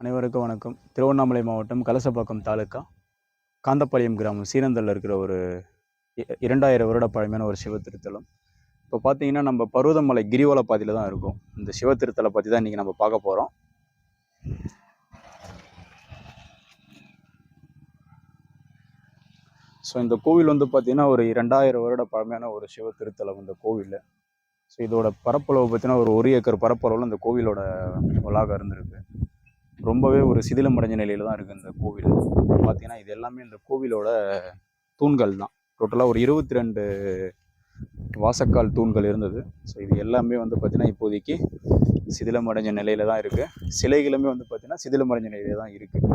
அனைவருக்கும் வணக்கம். திருவண்ணாமலை மாவட்டம் கலசப்பாக்கம் தாலுக்கா காந்தப்பாளையம் கிராமம். சீனந்தலில் இருக்கிற ஒரு இ- இரண்டாயிரம் வருட பழமையான ஒரு சிவ திருத்தலம். இப்போ பார்த்தீங்கன்னா நம்ம பருவதமலை கிரிவல பாதையில் தான் இருக்கும். இந்த சிவத்திருத்தலை பற்றி தான் இன்றைக்கி நம்ம பார்க்க போகிறோம் ஸோ இந்த கோவில் வந்து பார்த்திங்கன்னா ஒரு இரண்டாயிரம் வருட பழமையான ஒரு சிவ திருத்தலம் இந்த கோவிலில். ஸோ இதோட பரப்பளவு பார்த்தீங்கன்னா ஒரு ஒரு ஏக்கர் பரப்பளவில் இந்த கோவிலோட வளாகம் இருந்திருக்கு. ரொம்பவே ஒரு சிதிலமடைஞ்ச நிலையில் தான் இருக்குது இந்த கோவில். பார்த்தீங்கன்னா இது எல்லாமே இந்த கோவிலோட தூண்கள் தான். டோட்டலாக ஒரு இருபத்தி ரெண்டு வாசக்கால் தூண்கள் இருந்தது. ஸோ இது எல்லாமே வந்து பார்த்திங்கன்னா இப்போதைக்கு சிதிலமடைஞ்ச நிலையில தான் இருக்குது சிலைகளுமே வந்து பார்த்திங்கன்னா சிதிலமடைஞ்ச நிலையில் தான் இருக்குது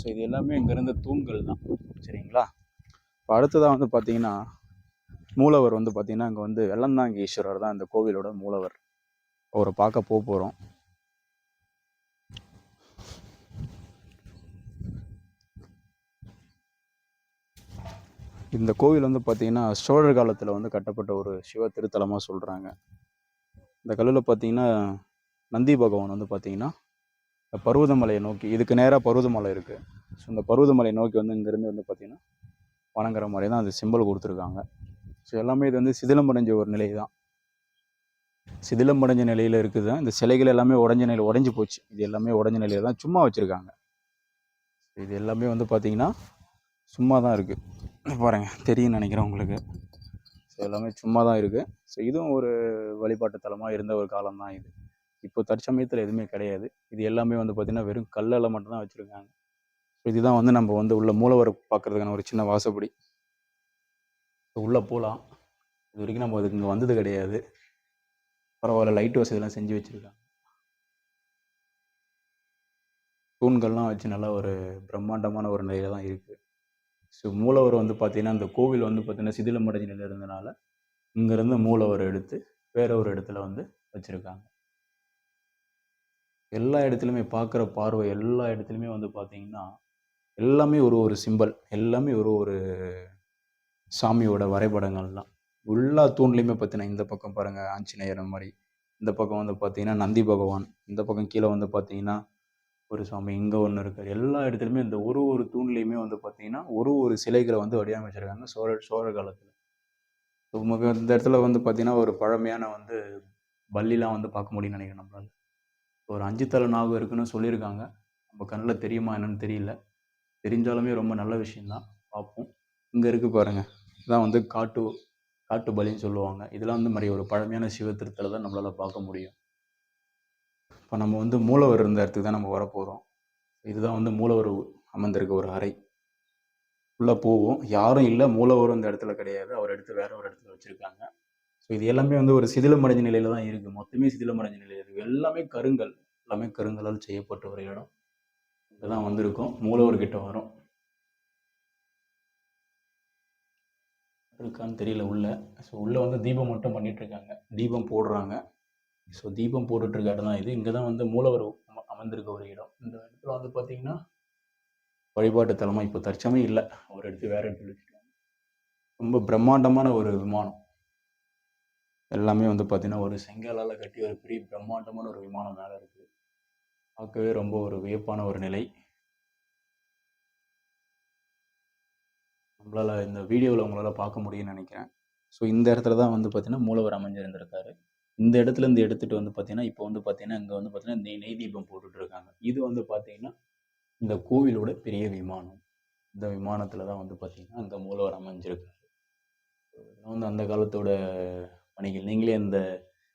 ஸோ இது எல்லாமே இங்கே இருந்த தூண்கள் தான். சரிங்களா? இப்போ அடுத்ததாக வந்து பார்த்திங்கன்னா மூலவர் வந்து பார்த்திங்கன்னா இங்கே வந்து வெள்ளந்தாங்கி ஈஸ்வரர் தான் இந்த கோவிலோட மூலவர். அவரை பார்க்க போக போகிறோம் இந்த கோவில் வந்து பார்த்திங்கன்னா சோழர் காலத்தில் வந்து கட்டப்பட்ட ஒரு சிவ திருத்தலமாக சொல்கிறாங்க இந்த கல்லில் பார்த்தீங்கன்னா நந்தி பகவான் வந்து பார்த்திங்கன்னா இந்த பருவதமலையை நோக்கி இதுக்கு நேராக பருவதமலை இருக்குது ஸோ இந்த பருவதமலையை நோக்கி வந்து இங்கேருந்து வந்து பார்த்திங்கன்னா வணங்குற மாதிரி தான் அந்த சிம்பல் கொடுத்துருக்காங்க. ஸோ எல்லாமே இது வந்து சிதிலம் அடைஞ்ச ஒரு நிலை தான் சிதிலம் அடைஞ்ச நிலையில் இருக்குது தான் இந்த சிலைகள் எல்லாமே உடஞ்ச நிலையில் உடஞ்சி போச்சு. இது எல்லாமே உடஞ்ச நிலையில் தான் சும்மா வச்சுருக்காங்க. இது எல்லாமே வந்து பார்த்திங்கன்னா சும்மா தான் இருக்குது பாருங்கள் தெரியும்னு நினைக்கிறேன் உங்களுக்கு. ஸோ எல்லாமே சும்மா தான் இருக்குது ஸோ இதுவும் ஒரு வழிபாட்டு தலமாக இருந்த ஒரு காலம் தான் இது. இப்போ தற்சமயத்தில் எதுவுமே கிடையாது. இது எல்லாமே வந்து பார்த்திங்கன்னா வெறும் கல்லில் மட்டும்தான் வச்சுருக்காங்க. ஸோ இதுதான் வந்து நம்ம வந்து உள்ள மூலவர் பார்க்குறதுக்கான ஒரு சின்ன வாசப்படி. உள்ளே போகலாம் இது வரைக்கும் நம்ம அதுக்கு இங்கே வந்தது கிடையாது. பரவாயில்ல லைட் வசதியெல்லாம் செஞ்சு வச்சுருக்காங்க. தூண்கள்லாம் வச்சு நல்லா ஒரு பிரம்மாண்டமான ஒரு நிலையில தான் இருக்குது ஸோ மூலவர் வந்து பார்த்தீங்கன்னா அந்த கோவில் வந்து பார்த்தீங்கன்னா சிதிலமடைஞ்ச நிலையில் இருந்தனால இங்கேருந்து மூலவர் எடுத்து வேற ஒரு இடத்துல வந்து வச்சுருக்காங்க. எல்லா இடத்துலையுமே பார்க்குற பார்வை எல்லா இடத்துலையுமே வந்து பார்த்தீங்கன்னா எல்லாமே ஒரு ஒரு சிம்பல் எல்லாமே ஒரு ஒரு சாமியோட வரைபடங்கள்லாம். எல்லா தூண்லையுமே பார்த்தீங்கன்னா இந்த பக்கம் பாருங்கள் ஆஞ்சநேயர் மாதிரி. இந்த பக்கம் வந்து பார்த்தீங்கன்னா நந்தி பகவான். இந்த பக்கம் கீழே வந்து பார்த்தீங்கன்னா ஒரு சாமி இங்கே ஒன்று இருக்கார். எல்லா இடத்துலையுமே இந்த ஒரு ஒரு தூண்லேயுமே வந்து பார்த்தீங்கன்னா ஒரு ஒரு சிலைகளை வந்து வடிவமைச்சிருக்காங்க சோழர் சோழர் காலத்தில். நமக்கு இந்த இடத்துல வந்து பார்த்தீங்கன்னா ஒரு பழமையான வந்து பள்ளிலாம் வந்து பார்க்க முடியும்னு நினைக்கிறேன் நம்மளால். ஒரு அஞ்சு தலை நாகம் இருக்குன்னு சொல்லியிருக்காங்க. நம்ம கண்ணில் தெரியுமா என்னன்னு தெரியல. தெரிஞ்சாலுமே ரொம்ப நல்ல விஷயந்தான் பார்ப்போம் இங்கே இருக்கு பாருங்கள் இதான் வந்து காட்டு காட்டு பலின்னு சொல்லுவாங்க. இதெல்லாம் வந்து மாதிரி ஒரு பழமையான சிவத்திருத்தலை தான் நம்மளால் பார்க்க முடியும். இப்போ நம்ம வந்து மூலவர் இருந்த இடத்துக்கு தான் நம்ம வரப்போகிறோம் இதுதான் வந்து மூலவர் அமர்ந்திருக்க ஒரு அறை. உள்ளே போவோம். யாரும் இல்லை மூலவரும் இந்த இடத்துல கிடையாது. அவர் எடுத்து வேற ஒரு இடத்துல வச்சுருக்காங்க. ஸோ இது எல்லாமே வந்து ஒரு சிதிலமடைஞ்ச நிலையில தான் இருக்குது மொத்தமே சிதிலமடைஞ்ச நிலையில் இருக்குது எல்லாமே கருங்கல். எல்லாமே கருங்கலால் செய்யப்பட்ட ஒரு இடம். இதெல்லாம் வந்திருக்கும். வந்திருக்கோம் மூலவர் கிட்ட இருக்கான்னு தெரியல உள்ள. ஸோ உள்ளே வந்து தீபம் மட்டும் பண்ணிட்டு இருக்காங்க. தீபம் போடுறாங்க. ஸோ தீபம் போட்டுட்ருக்க இடம் தான் இது. இங்கே தான் வந்து மூலவர் அமர்ந்திருக்க ஒரு இடம். இந்த இடத்துல வந்து பார்த்தீங்கன்னா வழிபாட்டு தலமாக இப்போ தற்சமயம் இல்லை. ஒரு இடத்து வேற இடத்துல வச்சுருக்காங்க. ரொம்ப பிரம்மாண்டமான ஒரு விமானம். எல்லாமே வந்து பார்த்தீங்கன்னா ஒரு செங்கலால் கட்டி ஒரு பெரிய பிரம்மாண்டமான ஒரு விமானம் மேலே இருக்குது பார்க்கவே ரொம்ப ஒரு வியப்பான ஒரு நிலை. நம்மளால் இந்த வீடியோவில் உங்களால் பார்க்க முடியும்னு நினைக்கிறேன். ஸோ இந்த இடத்துல தான் வந்து பார்த்திங்கன்னா மூலவர் அமைஞ்சிருந்திருக்காரு. இந்த இடத்துல இருந்து எடுத்துகிட்டு வந்து பார்த்தீங்கன்னா இப்போ வந்து பார்த்தீங்கன்னா இங்கே வந்து பார்த்தீங்கன்னா நெய் நெய் தீபம் போட்டுட்டு இருக்காங்க. இது வந்து பார்த்தீங்கன்னா இந்த கோவிலோட பெரிய விமானம். இந்த விமானத்தில் தான் வந்து பார்த்தீங்கன்னா அங்கே மூலவர் அமைஞ்சிருக்காரு. இதெல்லாம் வந்து அந்த காலத்தோட பணிகள். நீங்களே இந்த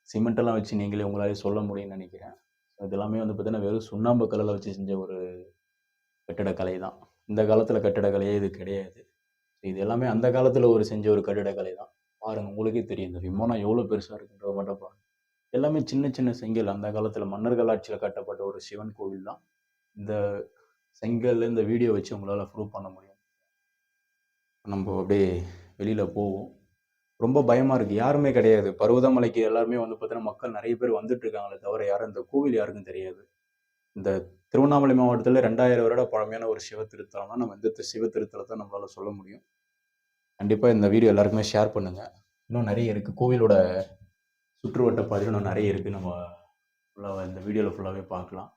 சிமெண்ட்டெல்லாம் வச்சு நீங்களே உங்களாலே சொல்ல முடியும்னு நினைக்கிறேன். ஸோ இதெல்லாமே வந்து பார்த்தீங்கன்னா வெறும் சுண்ணாம்பு கல்லில் வச்சு செஞ்ச ஒரு கட்டிடக்கலை தான். இந்த காலத்தில் கட்டிடக்கலையே இது கிடையாது. இது எல்லாமே அந்த காலத்தில் ஒரு செஞ்ச ஒரு கட்டிடக்கலை தான். பாருங்க உங்களுக்கே தெரியும். இந்த விமானம் எவ்வளோ பெருசாக இருக்குன்றத மட்டும் பாருங்க. எல்லாமே சின்ன சின்ன செங்கல். அந்த காலத்தில் மன்னர்கள் ஆட்சியில் கட்டப்பட்ட ஒரு சிவன் கோவில் தான். இந்த செங்கல்ல இந்த வீடியோ வச்சு உங்களால் ப்ரூவ் பண்ண முடியும். நம்ம அப்படியே வெளியில் போவோம். ரொம்ப பயமாக இருக்குது யாருமே கிடையாது. பருவதமலைக்கு எல்லாருமே வந்து பார்த்தீங்கன்னா மக்கள் நிறைய பேர் வந்துட்டு இருக்காங்களே தவிர யாரும் இந்த கோவில் யாருக்கும் தெரியாது. இந்த திருவண்ணாமலை மாவட்டத்தில் ரெண்டாயிரம் வருட பழமையான ஒரு சிவ திருத்தலம்னா நம்ம இந்த சிவ திருத்தலத்தை நம்மளால் சொல்ல முடியும். கண்டிப்பாக இந்த வீடியோ எல்லாருக்குமே ஷேர் பண்ணுங்கள் இன்னும் நிறைய இருக்குது கோவிலோட சுற்றுவட்ட பாதையில் இன்னும் நிறைய இருக்குது நம்ம ஃபுல்லாக இந்த வீடியோவில் ஃபுல்லாகவே பார்க்கலாம்.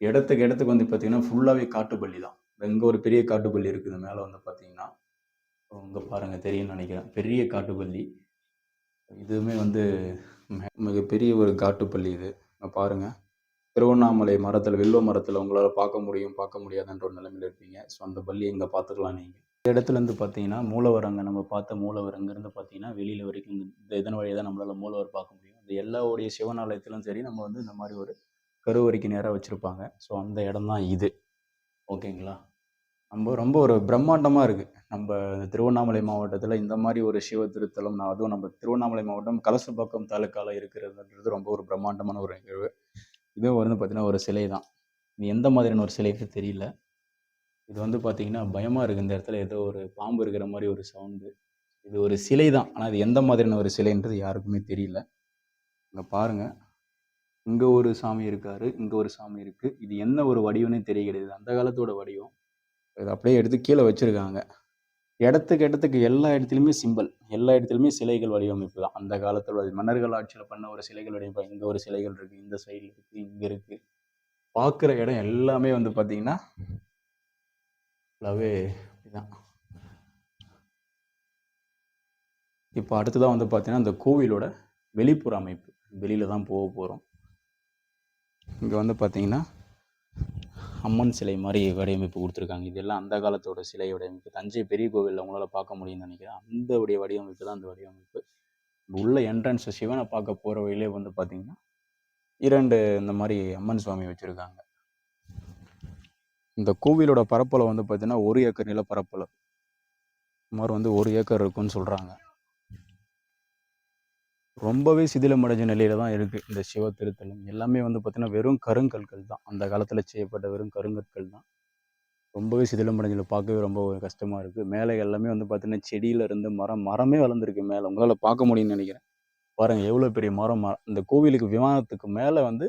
இடத்துக்கு இடத்துக்கு வந்து பார்த்திங்கன்னா ஃபுல்லாகவே காட்டுப்பள்ளி தான். இங்கே ஒரு பெரிய காட்டுப்பள்ளி இருக்குது மேலே வந்து பார்த்திங்கன்னா இங்கே பாருங்கள் தெரியும்னு நினைக்கிறேன். பெரிய காட்டுப்பள்ளி. இதுவுமே வந்து மிகப்பெரிய ஒரு காட்டுப்பள்ளி இது. இங்க பாருங்க. திருவண்ணாமலை மரத்தில் வில்லோ மரத்தில் உங்களால் பார்க்க முடியும் பார்க்க முடியாதுன்ற ஒரு நிலைமையில் இருப்பீங்க. ஸோ அந்த பள்ளி இங்கே பார்த்துக்கலாம் நீங்கள் இந்த பார்த்தீங்கன்னா மூலவர் அங்கே நம்ம பார்த்த மூலவர் அங்கேருந்து பார்த்தீங்கன்னா வெளியில் வரைக்கும் இந்த- இதன் வழியாக தான் நம்மளால் மூலவர் பார்க்க முடியும். இந்த எல்லாவுடைய சிவன் ஆலயத்திலும் சரி நம்ம வந்து இந்த மாதிரி ஒரு கருவறைக்கு நேராக வச்சுருப்பாங்க. ஸோ அந்த இடம் தான் இது. ஓகேங்களா? நம்ம ரொம்ப ஒரு பிரம்மாண்டமாக இருக்குது நம்ம திருவண்ணாமலை மாவட்டத்தில் இந்த மாதிரி ஒரு சிவ திருத்தலம் நான் அதுவும் நம்ம திருவண்ணாமலை மாவட்டம் கலசப்பாக்கம் தாலுக்கால இருக்கிறதுன்றது ரொம்ப ஒரு பிரம்மாண்டமான ஒரு நிகழ்வு. இதுவும் வந்து பார்த்தீங்கன்னா ஒரு சிலை தான். இது எந்த மாதிரியான ஒரு சிலைன்னு தெரியல. இது வந்து பார்த்தீங்கன்னா பயமாக இருக்குது இந்த இடத்துல. ஏதோ ஒரு பாம்பு இருக்கிற மாதிரி ஒரு சவுண்டு இது ஒரு சிலை தான். ஆனால் இது எந்த மாதிரியான ஒரு சிலைன்றது யாருக்குமே தெரியல. இங்கே பாருங்கள் இங்கே ஒரு சாமி இருக்காரு. இங்கே ஒரு சாமி இருக்குது இது என்ன ஒரு வடிவம்னே தெரிய கிடையாது அந்த காலத்தோட வடிவம். இதை அப்படியே எடுத்து கீழே வச்சுருக்காங்க. இடத்துக்கு இடத்துக்கு எல்லா இடத்துலையுமே சிம்பல் எல்லா இடத்துலையுமே சிலைகள் வடிவமைப்பு தான். அந்த காலத்தில் மன்னர்கள் ஆட்சியில் பண்ண ஒரு சிலைகள் வடிவமைப்பு இங்கே ஒரு சிலைகள் இருக்குது இந்த சைடில் இருக்குது இங்கே இருக்குது பார்க்குற இடம் எல்லாமே வந்து பார்த்திங்கன்னா ஃபுல்லாகவே இதுதான் இப்போ அடுத்ததாக வந்து பார்த்தீங்கன்னா இந்த கோவிலோட வெளிப்புற அமைப்பு. வெளியில தான் போக போகிறோம் இங்கே வந்து பார்த்தீங்கன்னா அம்மன் சிலை மாதிரி வடிவமைப்பு கொடுத்துருக்காங்க. இதெல்லாம் அந்த காலத்தோட சிலை வடிவமைப்பு. தஞ்சை பெரிய கோவிலில் உங்களால் பார்க்க முடியும்னு நினைக்கிறேன். அந்த உடைய வடிவமைப்பு தான் அந்த வடிவமைப்பு. உள்ள என்ட்ரன்ஸ் சிவனை பார்க்க போகிற வழியிலே வந்து பார்த்தீங்கன்னா இரண்டு இந்த மாதிரி அம்மன் சுவாமி வச்சுருக்காங்க. இந்த கோவிலோட பரப்பளவு வந்து பார்த்திங்கன்னா ஒரு ஏக்கர் நிலப்பரப்பளவு சுமார் வந்து ஒரு ஏக்கர் இருக்குன்னு சொல்கிறாங்க ரொம்பவே சிதிலமடைஞ்ச நிலையில தான் இருக்குது இந்த சிவ திருத்தலம். எல்லாமே வந்து பார்த்திங்கன்னா வெறும் கருங்கற்கள் தான். அந்த காலத்தில் செய்யப்பட்ட வெறும் கருங்கற்கள் தான். ரொம்பவே சிதிலமடைஞ்சல பார்க்கவே ரொம்ப கஷ்டமாக இருக்குது மேலே எல்லாமே வந்து பார்த்திங்கன்னா செடியில் இருந்து மரம் மரமே வளர்ந்துருக்கு மேலே. உங்களால் பார்க்க முடியும்னு நினைக்கிறேன். பாருங்கள் எவ்வளோ பெரிய மரம். மரம் இந்த கோவிலுக்கு விமானத்துக்கு மேலே வந்து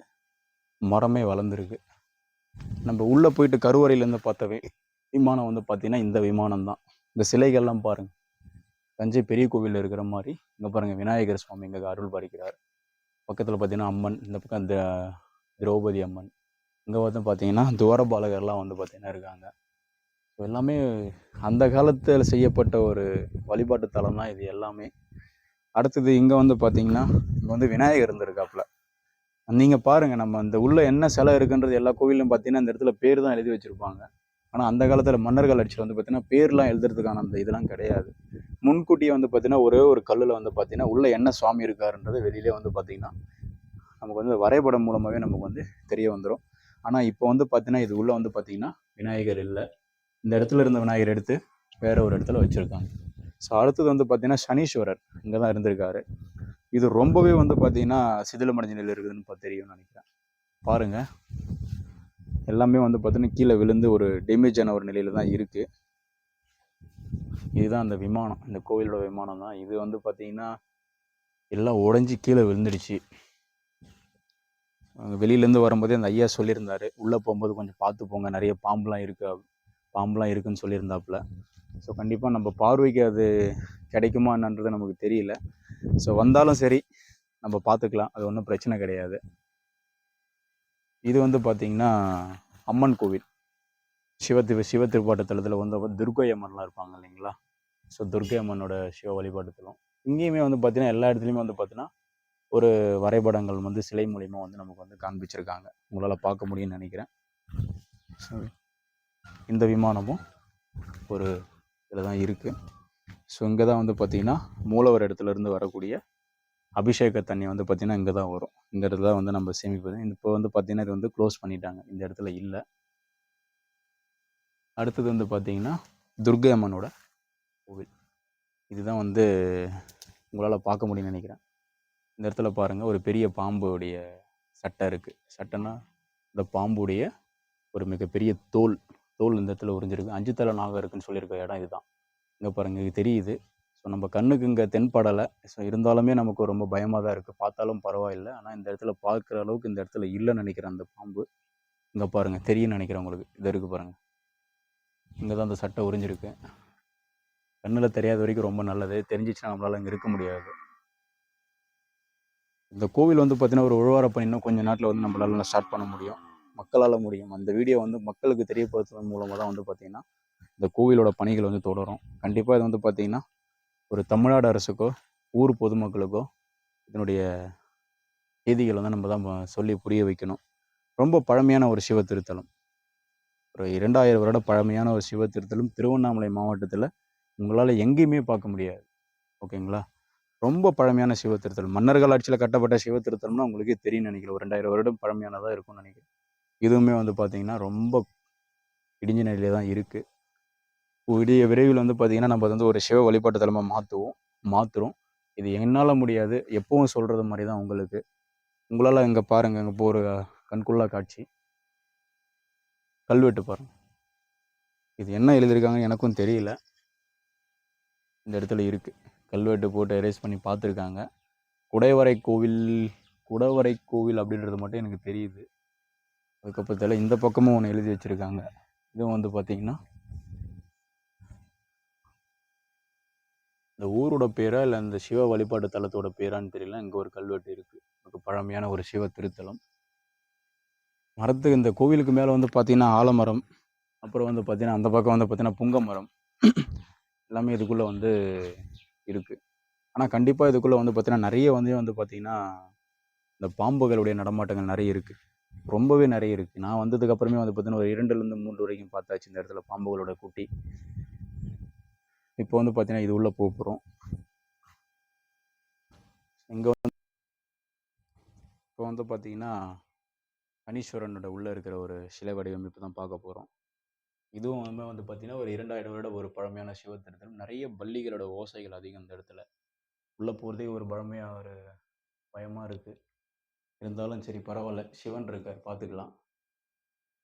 மரமே வளர்ந்துருக்கு. நம்ம உள்ளே போயிட்டு கருவறையிலேருந்து பார்த்த வி- விமானம் வந்து பார்த்தீங்கன்னா இந்த விமானம் தான் இந்த சிலைகள்லாம் பாருங்க. தஞ்சை பெரிய கோவிலில் இருக்கிற மாதிரி இங்கே பாருங்க விநாயகர் சுவாமி இங்கே அருள் பாலிக்கிறார். பக்கத்தில் பார்த்தீங்கன்னா அம்மன் இந்த பக்கம் இந்த திரௌபதி அம்மன். இங்கே வந்து பார்த்தீங்கன்னா துவாரபாலகர்லாம் வந்து பார்த்தீங்கன்னா இருக்காங்க. ஸோ எல்லாமே அந்த காலத்தில் செய்யப்பட்ட ஒரு வழிபாட்டு தலம் தான் இது எல்லாமே. அடுத்தது இங்கே வந்து பார்த்தீங்கன்னா இங்கே வந்து விநாயகர் இருந்திருக்காப்புல. நீங்கள் பாருங்கள் நம்ம அந்த உள்ளே என்ன சிலை இருக்குன்றது எல்லா கோவிலும் பார்த்தீங்கன்னா அந்த இடத்துல பேர் தான் எழுதி வச்சுருப்பாங்க. ஆனால் அந்த காலத்தில் மன்னர்கள் ஆட்சியில் வந்து பார்த்தீங்கன்னா பேர்லாம் எழுதுறதுக்கான அந்த இதெல்லாம் கிடையாது. முன்கூட்டியே வந்து பார்த்தீங்கன்னா ஒரே ஒரு கல்லில் வந்து பார்த்தீங்கன்னா உள்ளே என்ன சுவாமி இருக்காருன்றது வெளியிலே வந்து பார்த்தீங்கன்னா நமக்கு வந்து வரைபடம் மூலமாகவே நமக்கு வந்து தெரிய வந்துடும் ஆனால் இப்போ வந்து பார்த்தீங்கன்னா இது உள்ளே வந்து பார்த்தீங்கன்னா விநாயகர் இல்லை. இந்த இடத்துல இருந்த விநாயகர் எடுத்து வேற ஒரு இடத்துல வச்சுருக்காங்க. ஸோ அடுத்தது வந்து பார்த்தீங்கன்னா சனீஸ்வரர் இங்கே தான் இருந்திருக்காரு. இது ரொம்பவே வந்து பார்த்தீங்கன்னா சிதிலமடைஞ்ச நிலையில் இருக்குதுன்னு பா- தெரியும்னு நினைக்கிறேன். பாருங்க. எல்லாமே வந்து பார்த்தீங்கன்னா கீழே விழுந்து ஒரு டேமேஜ் ஆன ஒரு நிலையில் தான் இருக்குது இதுதான் அந்த விமானம். இந்த கோவிலோட விமானம் தான். இது வந்து பார்த்தீங்கன்னா எல்லாம் உடஞ்சி கீழே விழுந்துடுச்சு. வெளியிலேருந்து வரும்போதே அந்த ஐயா சொல்லியிருந்தாரு. உள்ளே போகும்போது கொஞ்சம் பார்த்து போங்க. நிறைய பாம்புலாம் இருக்கு. பாம்புலாம் இருக்குன்னு சொல்லியிருந்தாப்புல. ஸோ கண்டிப்பாக நம்ம பார்வைக்கு அது கிடைக்குமா என்னன்றது நமக்கு தெரியல. ஸோ வந்தாலும் சரி நம்ம பார்த்துக்கலாம். அது ஒன்றும் பிரச்சனை கிடையாது. இது வந்து பார்த்தீங்கன்னா அம்மன் கோவில். சிவ திரு சிவ திருப்பாட்டத்தலத்தில் வந்து துர்க்கை அம்மன்லாம் இருப்பாங்க இல்லைங்களா? ஸோ துர்க்கை அம்மனோட சிவ வழிபாட்டுத்தலம். இங்கேயுமே வந்து பார்த்தீங்கன்னா எல்லா இடத்துலையுமே வந்து பார்த்தீங்கன்னா ஒரு வரைபடங்கள் வந்து சிலை மூலியமாக வந்து நமக்கு வந்து காண்பிச்சிருக்காங்க. உங்களால் பார்க்க முடியும்னு நினைக்கிறேன். ஸோ இந்த விமானமும் ஒரு இடத்துல தான் இருக்குது ஸோ இங்கே தான் வந்து பார்த்திங்கன்னா மூலவர் இடத்துல இருந்து வரக்கூடிய அபிஷேக தண்ணி வந்து பார்த்திங்கன்னா இங்கே தான் வரும். இந்த இடத்துல தான் வந்து நம்ம சேமிப்பது. இப்போ வந்து பார்த்திங்கன்னா இது வந்து க்ளோஸ் பண்ணிட்டாங்க. இந்த இடத்துல இல்லை. அடுத்தது வந்து பார்த்திங்கன்னா துர்க்கை அம்மனோட கோவில். இதுதான் வந்து உங்களால் பார்க்க முடியும்னு நினைக்கிறேன். இந்த இடத்துல பாருங்கள் ஒரு பெரிய பாம்புடைய சட்டை இருக்குது சட்டைன்னா இந்த பாம்புடைய ஒரு மிகப்பெரிய தோல். தோல் இந்த இடத்துல உறிஞ்சிருக்கு. அஞ்சு தலை நாகம் இருக்குன்னு சொல்லியிருக்க இடம் இதுதான். இங்கே பாருங்கள் இது தெரியுது. ஸோ நம்ம கண்ணுக்கு இங்கே தென்படலை. ஸோ இருந்தாலுமே நமக்கு ரொம்ப பயமாக தான் இருக்குது பார்த்தாலும் பரவாயில்லை. ஆனால் இந்த இடத்துல பார்க்குற அளவுக்கு இந்த இடத்துல இல்லைன்னு நினைக்கிறேன் அந்த பாம்பு. இங்கே பாருங்கள் தெரியும்னு நினைக்கிறேன் உங்களுக்கு. இது இருக்குது பாருங்கள் இங்கே தான் அந்த சட்டை உறிஞ்சிருக்கு. கண்ணில் தெரியாத வரைக்கும் ரொம்ப நல்லது. தெரிஞ்சிச்சுன்னா நம்மளால் இங்கே இருக்க முடியாது. இந்த கோவில் வந்து பார்த்தீங்கன்னா ஒரு உழவார இன்னும் கொஞ்சம் நாட்டில் வந்து நம்மளால ஸ்டார்ட் பண்ண முடியும். மக்களால் முடியும். அந்த வீடியோ வந்து மக்களுக்கு தெரியப்படுத்துவதன் மூலமாக தான் வந்து பார்த்திங்கன்னா இந்த கோவிலோட பணிகள் வந்து தொடரும். கண்டிப்பாக இது வந்து பார்த்திங்கன்னா ஒரு தமிழ்நாடு அரசுக்கோ ஊர் பொதுமக்களுக்கோ இதனுடைய செய்திகள் வந்து நம்ம தான் சொல்லி புரிய வைக்கணும். ரொம்ப பழமையான ஒரு சிவ திருத்தலம். ஒரு இரண்டாயிரம் வருட பழமையான ஒரு சிவ திருத்தலம் திருவண்ணாமலை மாவட்டத்தில் உங்களால் எங்கேயுமே பார்க்க முடியாது. ஓகேங்களா? ரொம்ப பழமையான சிவ திருத்தலம். மன்னர்கள் ஆட்சியில் கட்டப்பட்ட சிவ திருத்தலம்னா உங்களுக்கே தெரியும் நினைக்கிறேன். ஒரு ரெண்டாயிரம் வருடம் பழமையானதாக இருக்கும்னு நினைக்கிறேன். இதுவுமே வந்து பார்த்திங்கன்னா ரொம்ப இடிஞ்ச நிலையில தான் இருக்குது விடிய விரைவில் வந்து பார்த்திங்கன்னா நம்ம வந்து ஒரு சிவ வழிபாட்டு தலமாக மாற்றுவோம் மாற்றுறோம் இது என்னால் முடியாது. எப்பவும் சொல்கிறது மாதிரி தான் உங்களுக்கு. உங்களால் இங்கே பாருங்கள் இங்கே போகிற கண்குள்ளா காட்சி. கல்வெட்டு பாருங்கள் இது என்ன எழுதியிருக்காங்கன்னு எனக்கும் தெரியல. இந்த இடத்துல இருக்குது கல்வெட்டு போட்டு எரேஸ் பண்ணி பார்த்துருக்காங்க. குடைவரை கோவில் குடவரை கோவில் அப்படின்றது மட்டும் எனக்கு தெரியுது. அதுக்கப்புறத்தில் இந்த பக்கமும் ஒன்று எழுதி வச்சுருக்காங்க. இதுவும் வந்து பார்த்திங்கன்னா இந்த ஊரோட பேரா இல்லை இந்த சிவ வழிபாட்டு தலத்தோட பேரான்னு தெரியல. இங்கே ஒரு கல்வெட்டு இருக்குது பழமையான ஒரு சிவ திருத்தலம். மரத்துக்கு இந்த கோவிலுக்கு மேலே வந்து பார்த்திங்கன்னா ஆலமரம். அப்புறம் வந்து பார்த்திங்கன்னா அந்த பக்கம் வந்து பார்த்திங்கன்னா புங்க மரம் எல்லாமே இதுக்குள்ளே வந்து இருக்குது ஆனால் கண்டிப்பாக இதுக்குள்ளே வந்து பார்த்திங்கன்னா நிறைய வந்து வந்து பார்த்திங்கன்னா இந்த பாம்புகளுடைய நடமாட்டங்கள் நிறைய இருக்குது ரொம்பவே நிறைய இருக்குது நான் வந்ததுக்கப்புறமே வந்து பார்த்திங்கன்னா ஒரு இரண்டுலேருந்து மூன்று வரைக்கும் பார்த்தாச்சு இந்த இடத்துல பாம்புகளோட குட்டி. இப்போ வந்து பார்த்திங்கன்னா இது உள்ளே போக போகிறோம் இங்கே வந்து இப்போ வந்து பார்த்திங்கன்னா அனீஸ்வரனோட உள்ளே இருக்கிற ஒரு சிலை வடிவமைப்பு தான் பார்க்க போகிறோம் இதுவும் வந்து வந்து பார்த்திங்கன்னா ஒரு இரண்டாயிரம் வருட ஒரு பழமையான சிவத்திருத்தலம் நிறைய பள்ளிகளோட ஓசைகள் அதிகம் இந்த இடத்துல. உள்ளே போகிறதே ஒரு பழமையாக ஒரு பயமாக இருக்குது இருந்தாலும் சரி பரவாயில்ல. சிவன் இருக்கார் பார்த்துக்கலாம்.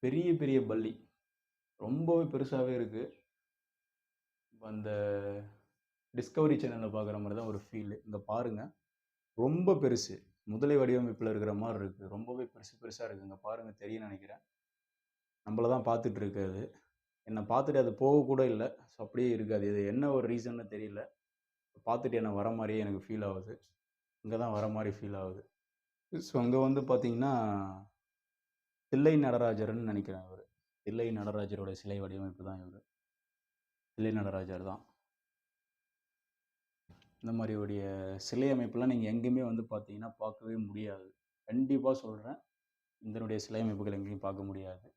பெரிய பெரிய பள்ளி. ரொம்பவே பெருசாகவே இருக்குது அந்த டிஸ்கவரி சேனலில் பார்க்குற மாதிரி தான் ஒரு ஃபீல் இந்த பாருங்கள் ரொம்ப பெருசு. முதலை வடிவமைப்பில் இருக்கிற மாதிரி இருக்குது ரொம்பவே பெருசு பெருசாக இருக்குது இங்கே பாருங்கள் தெரியும் நினைக்கிறேன். நம்மள தான் பார்த்துட்டு இருக்காது என்னை பார்த்துட்டு அது போகக்கூட இல்லை. ஸோ அப்படியே இருக்காது. இது என்ன ஒரு ரீசன்னு தெரியல. பார்த்துட்டு என்னை வர மாதிரியே எனக்கு ஃபீல் ஆகுது. இங்கே தான் வர மாதிரி ஃபீல் ஆகுது. ஸோ அங்கே வந்து பார்த்திங்கன்னா தில்லை நடராஜர்னு நினைக்கிறேன் இவர். தில்லை நடராஜரோட சிலை வடிவமைப்பு தான் இவர். தில்லை நடராஜர் தான். இந்த மாதிரியுடைய சிலை அமைப்புலாம் நீங்கள் எங்கேயுமே வந்து பார்த்தீங்கன்னா பார்க்கவே முடியாது. கண்டிப்பாக சொல்கிறேன் இதனுடைய சிலை அமைப்புகள் எங்கேயும் பார்க்க முடியாது.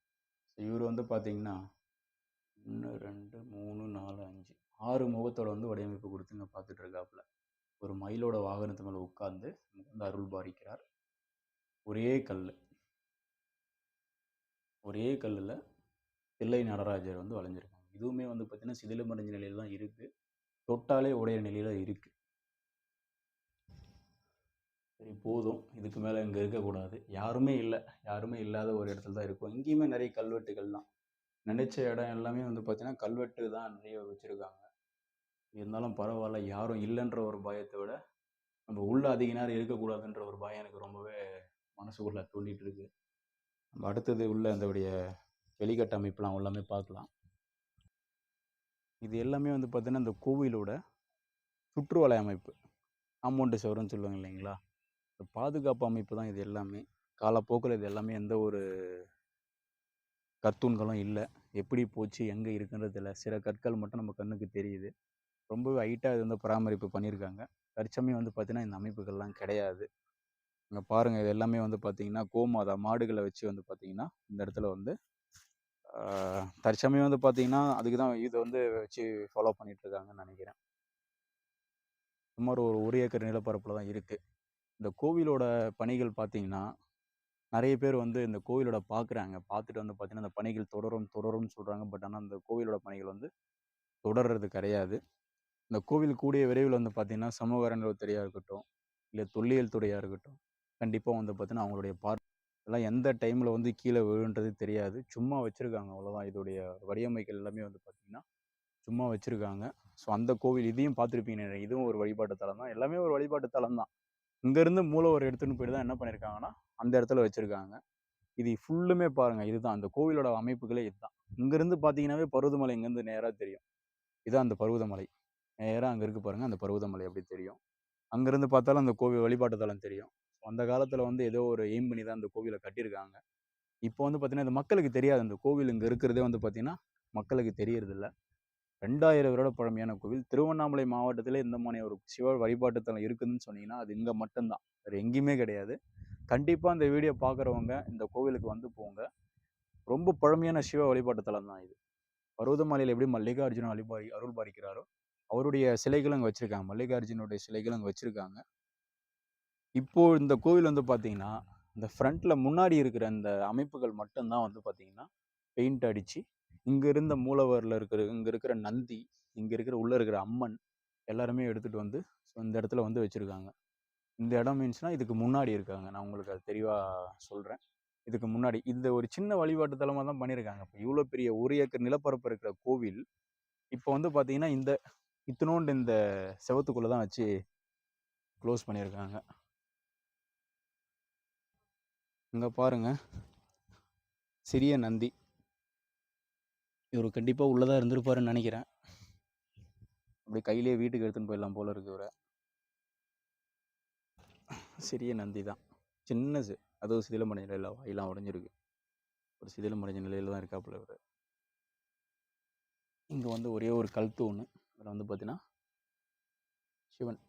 ஸோ இவர் வந்து பார்த்தீங்கன்னா ஒன்று ரெண்டு மூணு நாலு அஞ்சு ஆறு முகத்தோட வந்து வடிவமைப்பு கொடுத்துங்க பார்த்துட்டு இருக்காப்புல. ஒரு மயிலோட வாகனத்து மேலே உட்காந்து வந்து அருள் பாரிக்கிறார். ஒரே கல் ஒரே கல்லில் தில்லை நடராஜர் வந்து வளைஞ்சிருக்காங்க இதுவுமே வந்து பார்த்திங்கன்னா சிதிலமடைஞ்ச நிலையில் தான் இருக்குது தொட்டாலே உடைய நிலையில் இருக்குது சரி போதும். இதுக்கு மேலே இங்கே இருக்கக்கூடாது. யாருமே இல்லை. யாருமே இல்லாத ஒரு இடத்துல தான் இருக்கும். இங்கேயுமே நிறைய கல்வெட்டுகள் தான் நினச்ச இடம் எல்லாமே வந்து பார்த்திங்கன்னா கல்வெட்டு தான் நிறைய வச்சுருக்காங்க. இருந்தாலும் பரவாயில்ல. யாரும் இல்லைன்ற ஒரு பயத்தை விட நம்ம உள்ள அதிக நேரம் இருக்கக்கூடாதுன்ற ஒரு பயம் எனக்கு ரொம்பவே மனசுக்குள்ளே தூண்டிகிட்டு இருக்கு நம்ம அடுத்தது உள்ள அந்தவுடைய வெளிக்கட்டமைப்புலாம் எல்லாமே பார்க்கலாம். இது எல்லாமே வந்து பார்த்திங்கன்னா இந்த கோவிலோட சுற்றுவலை அமைப்பு. காம்பவுண்டு சுவருன்னு சொல்லுவாங்க இல்லைங்களா? இந்த பாதுகாப்பு அமைப்பு தான் இது எல்லாமே. காலப்போக்கில் இது எல்லாமே எந்த ஒரு கற்தூண்களும் இல்லை. எப்படி போச்சு எங்கே இருக்குன்றது இல்லை சில கற்கள் மட்டும் நம்ம கண்ணுக்கு தெரியுது. ரொம்பவே ஹைட்டாக இது வந்து பராமரிப்பு பண்ணியிருக்காங்க தற்சமயம் வந்து பார்த்திங்கன்னா இந்த அமைப்புகள்லாம் கிடையாது. இங்கே பாருங்கள் இது எல்லாமே வந்து பார்த்திங்கன்னா கோமாதா மாடுகளை வச்சு வந்து பார்த்திங்கன்னா இந்த இடத்துல வந்து தற்சமயம் வந்து பார்த்திங்கன்னா அதுக்கு தான் இதை வந்து வச்சு ஃபாலோ பண்ணிகிட்ருக்காங்கன்னு நினைக்கிறேன். சுமார் ஒரு ஒரு ஏக்கர் நிலப்பரப்பில் தான் இருக்குது இந்த கோவிலோட பணிகள் பார்த்திங்கன்னா நிறைய பேர் வந்து இந்த கோவிலோட பார்க்குறாங்க பார்த்துட்டு வந்து பார்த்திங்கன்னா அந்த பணிகள் தொடரும் தொடரும்னு சொல்கிறாங்க பட் ஆனால் அந்த கோவிலோட பணிகள் வந்து தொடர்றது கிடையாது. இந்த கோவில் கூடிய விரைவில் வந்து பார்த்திங்கன்னா சமூக அறநிலையத்துறையாக இருக்கட்டும் இல்லை தொல்லியல் துறையாக இருக்கட்டும் கண்டிப்பாக வந்து பார்த்தீங்கன்னா அவங்களுடைய பார் எல்லாம் எந்த டைமில் வந்து கீழே விழுன்றது தெரியாது. சும்மா வச்சுருக்காங்க அவ்வளோதான் இதோடைய வடிவமைகள் எல்லாமே வந்து பார்த்திங்கன்னா சும்மா வச்சுருக்காங்க. ஸோ அந்த கோவில் இதையும் பார்த்துருப்பீங்க இதுவும் ஒரு வழிபாட்டு தலம் தான். எல்லாமே ஒரு வழிபாட்டு தலம் தான். இங்கேருந்து மூளை ஒரு எடுத்துன்னு போயிட்டு தான் என்ன பண்ணியிருக்காங்கன்னா அந்த இடத்துல வச்சுருக்காங்க. இது ஃபுல்லுமே பாருங்கள் இதுதான். அந்த கோவிலோட அமைப்புகளே இதுதான். இங்கேருந்து பார்த்தீங்கன்னாவே பருவதமலை இங்கேருந்து நேராக தெரியும். இதுதான் அந்த பருவதமலை. நேராக அங்கே இருக்குது பாருங்கள் அந்த பருவதமலை அப்படி தெரியும். அங்கேருந்து பார்த்தாலும் அந்த கோவில் வழிபாட்டு தலம் தெரியும். அந்த காலத்தில் வந்து ஏதோ ஒரு எய்ம் பண்ணி தான் அந்த கோவிலை கட்டியிருக்காங்க. இப்போ வந்து பார்த்திங்கன்னா இது மக்களுக்கு தெரியாது. அந்த கோவில் இங்கே இருக்கிறதே வந்து பார்த்திங்கன்னா மக்களுக்கு தெரியறதில்ல. ரெண்டாயிரம் வருட பழமையான கோவில். திருவண்ணாமலை மாவட்டத்தில் இந்த மாதிரி ஒரு சிவ வழிபாட்டுத்தலம் இருக்குதுன்னு சொன்னீங்கன்னா அது இங்கே மட்டும்தான். வேறு எங்கேயுமே கிடையாது. கண்டிப்பாக இந்த வீடியோ பார்க்குறவங்க இந்த கோவிலுக்கு வந்து போங்க. ரொம்ப பழமையான சிவ வழிபாட்டுத்தலம் தான் இது. பருவதமலையில் எப்படி மல்லிகார்ஜுன வழிபாடி அருள் பாரிக்கிறாரோ அவருடைய சிலைகளும் அங்கே வச்சுருக்காங்க. மல்லிகார்ஜுனுடைய சிலைகளும் அங்கே வச்சுருக்காங்க. இப்போ இந்த கோவில் வந்து பார்த்தீங்கன்னா இந்த ஃப்ரண்ட்டில் முன்னாடி இருக்கிற அந்த அமைப்புகள் மட்டும்தான் வந்து பார்த்தீங்கன்னா பெயிண்ட் அடித்து இங்கே இருந்த மூலவரில் இருக்கிற இங்கே இருக்கிற நந்தி இங்கே இருக்கிற உள்ளே இருக்கிற அம்மன் எல்லாருமே எடுத்துகிட்டு வந்து ஸோ இந்த இடத்துல வந்து வச்சுருக்காங்க. இந்த இடம் மீன்ஸ்னால் இதுக்கு முன்னாடி இருக்காங்க. நான் உங்களுக்கு அது தெளிவாக சொல்கிறேன் இதுக்கு முன்னாடி இந்த ஒரு சின்ன வழிபாட்டு தலமாக தான் பண்ணியிருக்காங்க இப்போ இவ்வளோ பெரிய ஒரு ஏக்கர் நிலப்பரப்பு இருக்கிற கோவில் இப்போ வந்து பார்த்தீங்கன்னா இந்த இத்தனோண்டு இந்த செவத்துக்குள்ளே தான் வச்சு க்ளோஸ் பண்ணியிருக்காங்க இங்கே பாருங்க. சிறிய நந்தி. இவர் கண்டிப்பாக உள்ளதாக இருந்திருப்பாருன்னு நினைக்கிறேன். அப்படி கையிலேயே வீட்டுக்கு எடுத்துன்னு போயிடலாம் போல இருக்கு இவரை. சிறிய நந்தி தான். சின்னது அதுவும் சிதிலமடைஞ்ச நிலையில் வாயிலாம் உடஞ்சிருக்கு. ஒரு சிதிலமடைஞ்ச நிலையில் தான் இருக்காப்புல இவர். இங்கே வந்து ஒரே ஒரு கல் தூண் அதில் வந்து பார்த்தீங்கன்னா சிவன்.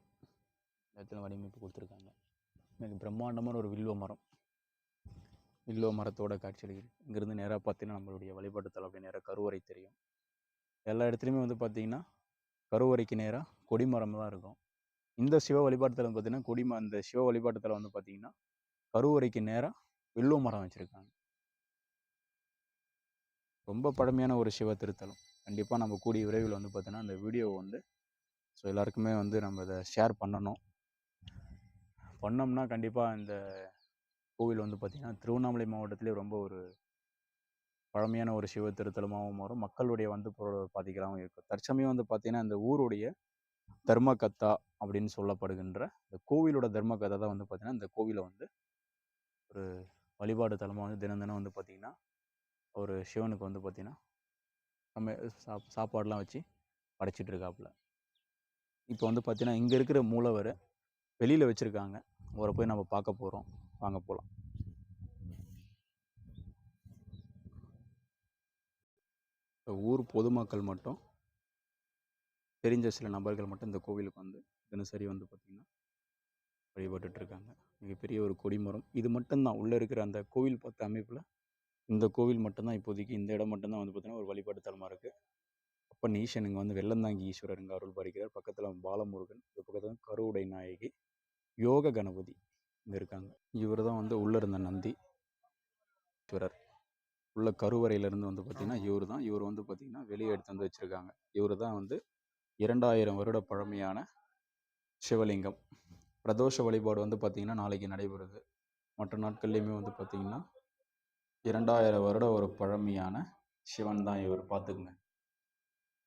இடத்துல வடிவமைப்பு கொடுத்துருக்காங்க. எனக்கு பிரம்மாண்டமான ஒரு வில்வ மரம். வில்லோ மரத்தோட காட்சியளிக்குது இங்கேருந்து நேராக பார்த்தீங்கன்னா நம்மளுடைய வழிபாட்டு தளம் நேராக கருவறை தெரியும். எல்லா இடத்துலையுமே வந்து பார்த்தீங்கன்னா கருவறைக்கு நேராக கொடிமரம் தான் இருக்கும். இந்த சிவ வழிபாட்டு தலம் பார்த்தீங்கன்னா கொடிம அந்த சிவ வழிபாட்டு தலம் வந்து பார்த்தீங்கன்னா கருவறைக்கு நேராக வில்லோ மரம் வச்சுருக்காங்க. ரொம்ப பழமையான ஒரு சிவ திருத்தலம். கண்டிப்பாக நம்ம கூடிய விரைவில் வந்து பார்த்தீங்கன்னா அந்த வீடியோவை வந்து ஸோ எல்லாருக்குமே வந்து நம்ம இதை ஷேர் பண்ணணும். பண்ணோம்னா கண்டிப்பாக இந்த கோவில் வந்து பார்த்திங்கன்னா திருவண்ணாமலை மாவட்டத்திலே ரொம்ப ஒரு பழமையான ஒரு சிவ திருத்தலமாகவும் வரும் மக்களுடைய வந்து பாதிக்கலாகவும் இருக்கும். தற்சமயம் வந்து பார்த்திங்கன்னா இந்த ஊருடைய தர்மகத்தா அப்படின்னு சொல்லப்படுகின்ற இந்த கோவிலோட தர்மகத்தா தான் வந்து பார்த்திங்கன்னா இந்த கோவிலை வந்து ஒரு வழிபாடு தலமாக வந்து தினம் தினம் வந்து பார்த்திங்கன்னா ஒரு சிவனுக்கு வந்து பார்த்திங்கன்னா நம்ம சாப் சாப்பாடெலாம் வச்சு படைச்சிட்டு இருக்காப்புல. இப்போ வந்து பார்த்திங்கன்னா இங்கே இருக்கிற மூலவர் வெளியில் வச்சுருக்காங்க. அவரை போய் நம்ம பார்க்க போகிறோம் வாங்க போகலாம் ஊர் பொதுமக்கள் மட்டும் தெரிஞ்ச சில நபர்கள் மட்டும் இந்த கோவிலுக்கு வந்து தினசரி வந்து பார்த்திங்கன்னா வழிபட்டுட்ருக்காங்க மிகப்பெரிய ஒரு கொடிமரம். இது மட்டும்தான். உள்ளே இருக்கிற அந்த கோவில் பார்த்த அமைப்பில் இந்த கோவில் மட்டும்தான் இப்போதைக்கு இந்த இடம் மட்டும்தான் வந்து பார்த்திங்கன்னா ஒரு வழிபாட்டு தலமாக இருக்குது அப்பன் ஈசன் இங்கே வந்து வெள்ளந்தாங்கி ஈஸ்வரர் இங்கே அருள் பாலிக்கிறார் பக்கத்தில் பாலமுருகன் இது பக்கத்தில் கருவுடை நாயகி யோக கணபதி. இங்கே இருக்காங்க இவர் தான் வந்து உள்ளே இருந்த நந்தி ஈஸ்வரர் உள்ள கருவறையிலேருந்து வந்து பார்த்திங்கன்னா இவர் தான் இவர் வந்து பார்த்திங்கன்னா வெளியே எடுத்து வந்து வச்சுருக்காங்க. இவர் தான் வந்து இரண்டாயிரம் வருட பழமையான சிவலிங்கம். பிரதோஷ வழிபாடு வந்து பார்த்திங்கன்னா நாளைக்கு நடைபெறுது. மற்ற நாட்கள்லேயுமே வந்து பார்த்திங்கன்னா இரண்டாயிரம் வருட ஒரு பழமையான சிவன் தான் இவர். பார்த்துக்குங்க.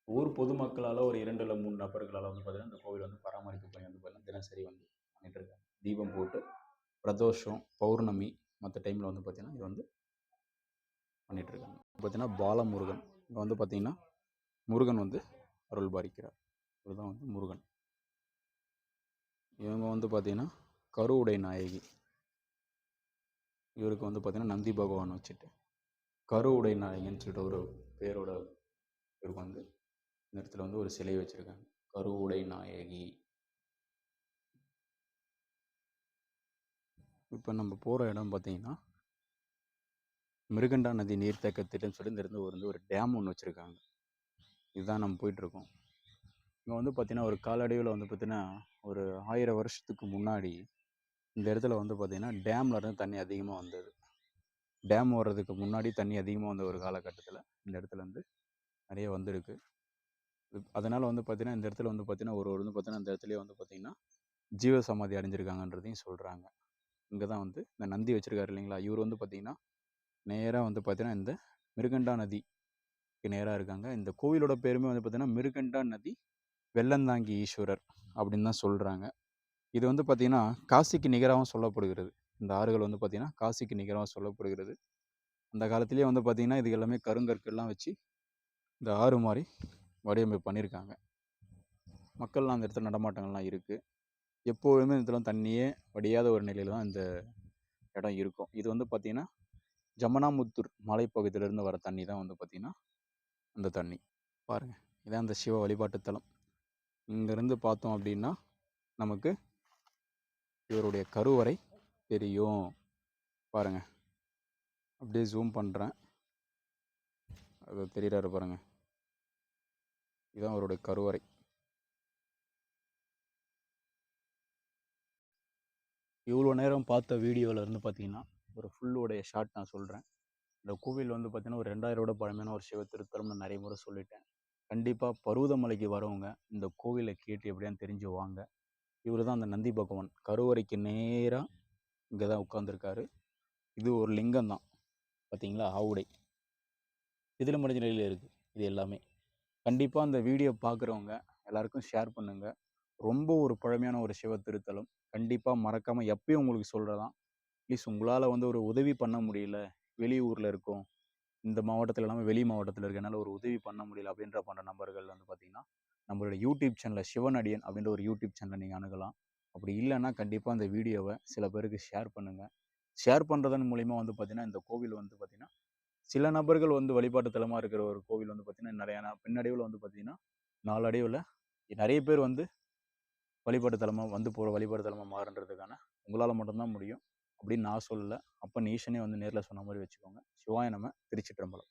ஊர் பொதுமக்களால் ஒரு இரண்டு இல்லை மூணு நபர்களால் வந்து பார்த்திங்கன்னா இந்த கோவில் வந்து பராமரிப்பு பணி வந்து பார்த்திங்கன்னா தினசரி வந்து பண்ணிட்டுருக்காங்க தீபம் போட்டு பிரதோஷம் பௌர்ணமி மற்ற டைமில் வந்து பார்த்திங்கன்னா இது வந்து பண்ணிகிட்ருக்காங்க பார்த்திங்கன்னா பாலமுருகன். இங்கே வந்து பார்த்திங்கன்னா முருகன் வந்து அருள் பாரிக்கிறார் இதுதான் வந்து முருகன். இவங்க வந்து பார்த்திங்கன்னா கருவுடை நாயகி. இவருக்கு வந்து பார்த்திங்கன்னா நந்தி பகவான் வச்சுட்டு. கருவுடை நாயகின்னு சொல்லிட்டு ஒரு பேரோட இவருக்கு வந்து இந்த இடத்துல வந்து ஒரு சிலை வச்சுருக்காங்க. கருவுடை நாயகி. இப்போ நம்ம போகிற இடம் பார்த்தீங்கன்னா மிருகண்டா நதி நீர்த்தேக்க திட்டம்னு சொல்லி இந்த இருந்து வந்து ஒரு டேம் ஒன்று வச்சுருக்காங்க. இதுதான் நம்ம போயிட்டுருக்கோம். இங்கே வந்து பார்த்திங்கன்னா ஒரு காலடைவில் வந்து பார்த்திங்கன்னா ஒரு ஆயிரம் வருஷத்துக்கு முன்னாடி இந்த இடத்துல வந்து பார்த்திங்கன்னா டேமில் இருந்து தண்ணி அதிகமாக வந்தது. டேம் வர்றதுக்கு முன்னாடி தண்ணி அதிகமாக வந்த ஒரு காலகட்டத்தில் இந்த இடத்துல வந்து நிறைய வந்திருக்கு. அதனால் வந்து பார்த்திங்கன்னா இந்த இடத்துல வந்து பார்த்திங்கன்னா ஒரு ஒரு வந்து பார்த்திங்கன்னா இந்த இடத்துலேயே வந்து பார்த்திங்கன்னா ஜீவ சமாதி அடைஞ்சிருக்காங்கன்றதையும் சொல்கிறாங்க இங்கே தான் வந்து இந்த நந்தி வச்சுருக்காரு இல்லைங்களா? இவர் வந்து பார்த்திங்கன்னா நேராக வந்து பார்த்திங்கன்னா இந்த மிருகண்டா நதிக்கு நேராக இருக்காங்க. இந்த கோவிலோட பேருமே வந்து பார்த்திங்கன்னா மிருகண்டா நதி வெள்ளந்தாங்கி ஈஸ்வரர் அப்படின்னு தான் சொல்கிறாங்க இது வந்து பார்த்திங்கன்னா காசிக்கு நிகராகவும் சொல்லப்படுகிறது. இந்த ஆறுகள் வந்து பார்த்திங்கன்னா காசிக்கு நிகராகவும் சொல்லப்படுகிறது. அந்த காலத்திலேயே வந்து பார்த்திங்கன்னா இது எல்லாமே கருங்கற்கள்லாம் வச்சு இந்த ஆறு மாதிரி வடிவமைப்பு பண்ணியிருக்காங்க மக்கள்லாம் அந்த இடத்துல நடமாட்டங்கள்லாம் இருக்குது எப்போதுமே இந்த இடத்துல தண்ணியே வடியாத ஒரு நிலையில் தான் இந்த இடம் இருக்கும். இது வந்து பார்த்திங்கன்னா ஜமனாமுத்தூர் மலைப்பகுதியிலேருந்து வர தண்ணி தான் வந்து பார்த்திங்கன்னா அந்த தண்ணி. பாருங்கள் இதான் அந்த சிவ வழிபாட்டு தலம். இங்கேருந்து பார்த்தோம் அப்படின்னா நமக்கு இவருடைய கருவறை தெரியும். பாருங்கள் அப்படியே ஜூம் பண்ணுறேன் அது தெரிகிறாரு பாருங்கள் இதுதான் அவருடைய கருவறை. இவ்வளோ நேரம் பார்த்த வீடியோவில் இருந்து பார்த்தீங்கன்னா ஒரு ஃபுல்லுடைய ஷார்ட் நான் சொல்கிறேன் இந்த கோவில் வந்து பார்த்திங்கன்னா ஒரு ரெண்டாயிரம் விட பழமையான ஒரு சிவ திருத்தலம்னு நிறைய முறை சொல்லிட்டேன். கண்டிப்பாக பருவதமலைக்கு வரவங்க இந்த கோவிலை கேட்டு எப்படியான்னு தெரிஞ்சு வாங்க. இவர் தான் அந்த நந்தி பகவான். கருவறைக்கு நேராக இங்கே தான் உட்காந்துருக்காரு இது ஒரு லிங்கம் தான். பார்த்தீங்களா ஆவுடை. இதில் முடிஞ்ச நிலையில் இருக்குது இது எல்லாமே. கண்டிப்பாக அந்த வீடியோ பார்க்குறவங்க எல்லாருக்கும் ஷேர் பண்ணுங்கள் ரொம்ப ஒரு பழமையான ஒரு சிவ திருத்தலம். கண்டிப்பாக மறக்காமல் எப்பயும் உங்களுக்கு சொல்கிறதான் ப்ளீஸ் உங்களால் வந்து ஒரு உதவி பண்ண முடியல. வெளியூரில் இருக்கோம். இந்த மாவட்டத்தில் இல்லாமல் வெளி மாவட்டத்தில் இருக்கனால ஒரு உதவி பண்ண முடியல அப்படின்ற பண்ணுற நபர்கள் வந்து பார்த்திங்கன்னா நம்மளோட யூடியூப் சேனலில் சிவனடியன் அப்படின்ற ஒரு யூடியூப் சேனலை நீங்கள் அணுகலாம். அப்படி இல்லைன்னா கண்டிப்பாக அந்த வீடியோவை சில பேருக்கு ஷேர் பண்ணுங்கள் ஷேர் பண்ணுறதன் மூலிமா வந்து பார்த்திங்கன்னா இந்த கோவில் வந்து பார்த்திங்கன்னா சில நபர்கள் வந்து வழிபாட்டு தலமாக இருக்கிற ஒரு கோவில் வந்து பார்த்திங்கன்னா நிறையா பின்னடைவில் வந்து பார்த்திங்கன்னா நாளடைவில் நிறைய பேர் வந்து வழிபாட்டு தலமாக வந்து போகிற வழிபாடு தலமாக மாறுன்றதுக்கான உங்களால் மட்டும்தான் முடியும். அப்படின்னு நான் சொல்லலை. அப்போ நீஷனே வந்து நேரில் சொன்ன மாதிரி வச்சுக்கோங்க. சிவாய நம்ம திருச்சிற்றம்பலம்.